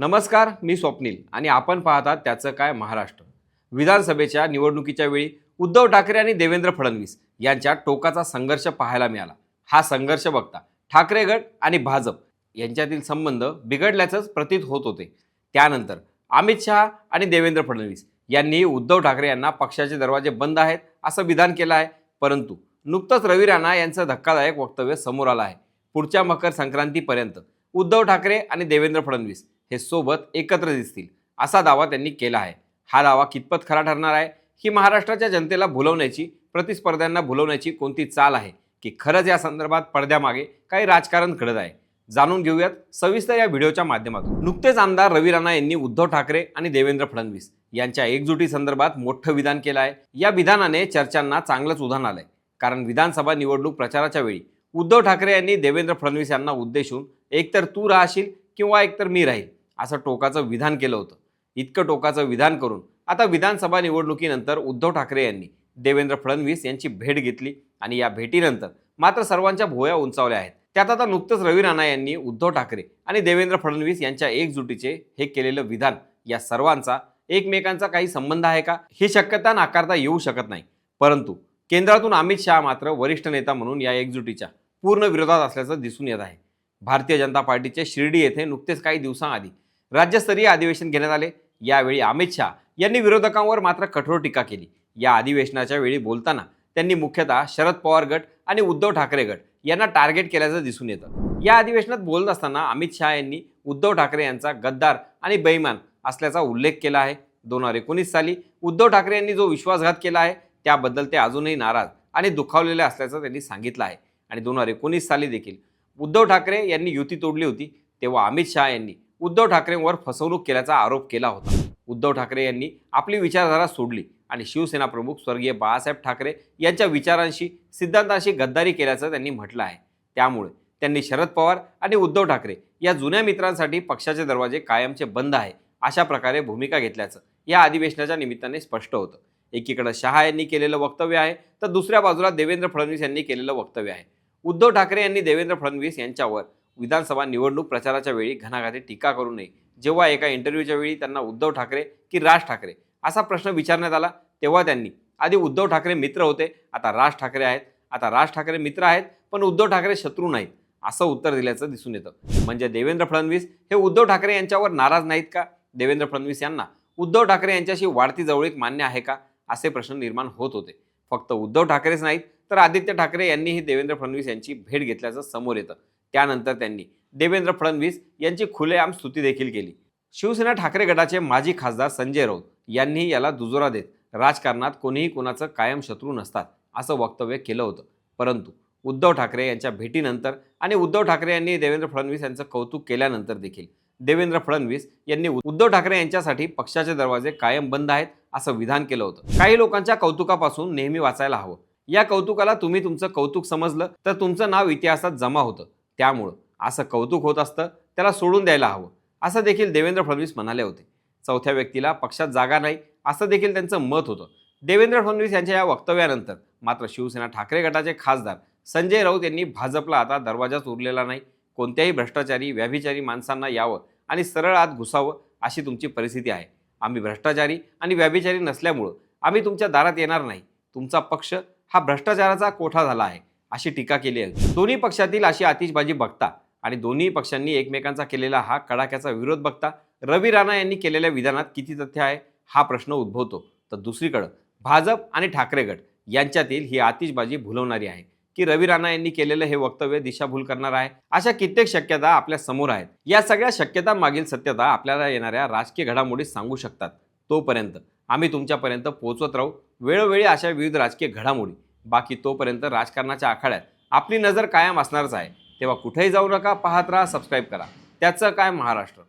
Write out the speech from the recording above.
नमस्कार मी स्वप्नील आणि आपण पाहतात त्याचं काय महाराष्ट्र. विधानसभेच्या निवडणुकीच्या वेळी उद्धव ठाकरे आणि देवेंद्र फडणवीस यांच्या टोकाचा संघर्ष पाहायला मिळाला. हा संघर्ष बघता ठाकरे गट आणि भाजप यांच्यातील संबंध बिघडल्याचंच प्रतीत होत होते. त्यानंतर अमित शहा आणि देवेंद्र फडणवीस यांनी उद्धव ठाकरे यांना पक्षाचे दरवाजे बंद आहेत असं विधान केलं आहे. परंतु नुकतंच रवी राणा यांचं धक्कादायक वक्तव्य समोर आलं आहे. पुढच्या मकर संक्रांतीपर्यंत उद्धव ठाकरे आणि देवेंद्र फडणवीस हे सोबत एकत्र दिसतील. असा दावा त्यांनी केला आहे. हा दावा कितपत खरा ठरणार आहे? ही महाराष्ट्राच्या जनतेला भुलवण्याची प्रतिस्पर्ध्यांना भुलवण्याची कोणती चाल आहे? की खरंच या संदर्भात पडद्यामागे काही राजकारण घडत आहे? जाणून घेऊयात सविस्तर या व्हिडिओच्या माध्यमातून. नुकतेच आमदार रवी राणा यांनी उद्धव ठाकरे आणि देवेंद्र फडणवीस यांच्या एकजुटी संदर्भात मोठं विधान केलं आहे. या विधानाने चर्चांना चांगलंच उधाण आलंय. कारण विधानसभा निवडणूक प्रचाराच्या वेळी उद्धव ठाकरे यांनी देवेंद्र फडणवीस यांना उद्देशून एकतर तू राहशील किंवा एकतर मी राहील. असं टोकाचं विधान केलं होतं. इतकं टोकाचं विधान करून. आता विधानसभा निवडणुकीनंतर उद्धव ठाकरे यांनी देवेंद्र फडणवीस यांची भेट घेतली आणि या भेटीनंतर मात्र सर्वांच्या भोया उंचावल्या आहेत. त्यात आता नुकतंच रवी राणा यांनी उद्धव ठाकरे आणि देवेंद्र फडणवीस यांच्या एकजुटीचे हे केलेलं विधान या सर्वांचा एकमेकांचा काही संबंध आहे का? ही शक्यता नाकारता येऊ शकत नाही. परंतु केंद्रातून अमित शहा मात्र वरिष्ठ नेता म्हणून या एकजुटीच्या पूर्ण विरोधात असल्याचं दिसून येत आहे. भारतीय जनता पार्टीचे शिर्डी येथे नुकतेच काही दिवसांआधी राज्यस्तरीय अधिवेशन घेण्यात आले. यावेळी अमित शहा यांनी विरोधकांवर मात्र कठोर टीका केली. या अधिवेशनाच्या वेळी बोलताना त्यांनी मुख्यतः शरद पवार गट आणि उद्धव ठाकरे गट यांना टार्गेट केल्याचं दिसून येतं. या अधिवेशनात बोलत असताना अमित शहा यांनी उद्धव ठाकरे यांचा गद्दार आणि बेईमान असल्याचा उल्लेख केला आहे. दोन हजार एकोणीस साली उद्धव ठाकरे यांनी जो विश्वासघात केला आहे त्याबद्दल ते अजूनही नाराज आणि दुखावलेले असल्याचं त्यांनी सांगितलं आहे. आणि दोन हजार एकोणीस साली देखील उद्धव ठाकरे यांनी युती तोडली होती तेव्हा अमित शहा यांनी उद्धव ठाकरेंवर फसवणूक केल्याचा आरोप केला होता. उद्धव ठाकरे यांनी आपली विचारधारा सोडली आणि शिवसेना प्रमुख स्वर्गीय बाळासाहेब ठाकरे यांच्या विचारांशी सिद्धांतांशी गद्दारी केल्याचं त्यांनी म्हटलं आहे. त्यामुळे त्यांनी शरद पवार आणि उद्धव ठाकरे या जुन्या मित्रांसाठी पक्षाचे दरवाजे कायमचे बंद आहे अशा प्रकारे भूमिका घेतल्याचं या अधिवेशनाच्या निमित्ताने स्पष्ट होतं. एकीकडे शहा यांनी केलेलं वक्तव्य आहे तर दुसऱ्या बाजूला देवेंद्र फडणवीस यांनी केलेलं वक्तव्य आहे. उद्धव ठाकरे यांनी देवेंद्र फडणवीस यांच्यावर विधानसभा निवडणूक प्रचाराच्या वेळी घणाघाती टीका करू नये. जेव्हा एका इंटरव्ह्यूच्या वेळी त्यांना उद्धव ठाकरे की राज ठाकरे असा प्रश्न विचारण्यात आला तेव्हा त्यांनी आधी उद्धव ठाकरे मित्र होते आता राज ठाकरे आहेत. आता राज ठाकरे मित्र आहेत पण उद्धव ठाकरे शत्रू नाहीत असं उत्तर दिल्याचं दिसून येतं. म्हणजे देवेंद्र फडणवीस हे उद्धव ठाकरे यांच्यावर नाराज नाहीत का? देवेंद्र फडणवीस यांना उद्धव ठाकरे यांच्याशी वाढती जवळीक मान्य आहे का? असे प्रश्न निर्माण होत होते. फक्त उद्धव ठाकरेच नाहीत तर आदित्य ठाकरे यांनीही देवेंद्र फडणवीस यांची भेट घेतल्याचं समोर येतं. त्यानंतर त्यांनी देवेंद्र फडणवीस यांची खुलेआम स्तुती देखील केली. शिवसेना ठाकरे गटाचे माजी खासदार संजय राऊत यांनीही याला दुजोरा देत राजकारणात कोणीही कोणाचं कायम शत्रू नसतात असं वक्तव्य केलं होतं. परंतु उद्धव ठाकरे यांच्या भेटीनंतर आणि उद्धव ठाकरे यांनी देवेंद्र फडणवीस यांचं कौतुक केल्यानंतर देखील देवेंद्र फडणवीस यांनी उद्धव ठाकरे यांच्यासाठी पक्षाचे दरवाजे कायम बंद आहेत असं विधान केलं होतं. काही लोकांच्या कौतुकापासून नेहमी वाचायला हवं. या कौतुकाला तुम्ही तुमचं कौतुक समजलं तर तुमचं नाव इतिहासात जमा होतं. त्यामुळं असं कौतुक होत असतं त्याला सोडून द्यायला हवं. असं देखील देवेंद्र फडणवीस म्हणाले होते. चौथ्या व्यक्तीला पक्षात जागा नाही असं देखील त्यांचं मत होतं. देवेंद्र फडणवीस यांच्या या वक्तव्यानंतर मात्र शिवसेना ठाकरे गटाचे खासदार संजय राऊत यांनी भाजपला आता दरवाजाच उरलेला नाही. कोणत्याही भ्रष्टाचारी व्याभिचारी माणसांना यावं आणि सरळ आत घुसावं अशी तुमची परिस्थिती आहे. आम्ही भ्रष्टाचारी आणि व्याभिचारी नसल्यामुळं आम्ही तुमच्या दारात येणार नाही. तुमचा पक्ष हा भ्रष्टाचाराचा कोठा झाला आहे? अशी टीका केली आहे. दोन्ही पक्षातील अशी आतिषबाजी बघता आणि दोन्ही पक्षांनी एकमेकांचा केलेला हा कडाक्याचा विरोध बघता रवी राणा यांनी केलेल्या विधानात किती तथ्य आहे हा प्रश्न उद्भवतो. तर दुसरीकडं भाजप आणि ठाकरे गट यांच्यातील ही आतिषबाजी भुलवणारी आहे. की रवी राणा यांनी केलेलं हे वक्तव्य दिशाभूल करणार आहे? अशा कित्येक शक्यता आपल्यासमोर आहेत. या सगळ्या शक्यता मागील सत्यता आपल्याला येणाऱ्या राजकीय घडामोडी सांगू शकतात. तोपर्यंत आम्ही तुमच्यापर्यंत पोहोचवत राहू. वेळोवेळी अशा विविध राजकीय घडामोडी बाकी तोपर्यंत राजकारणाच्या आखाड्यात आपली नजर कायम असणारच आहे. तेव्हा कुठेही जाऊ नका पाहत राहा सबस्क्राईब करा. त्याचं काय महाराष्ट्र?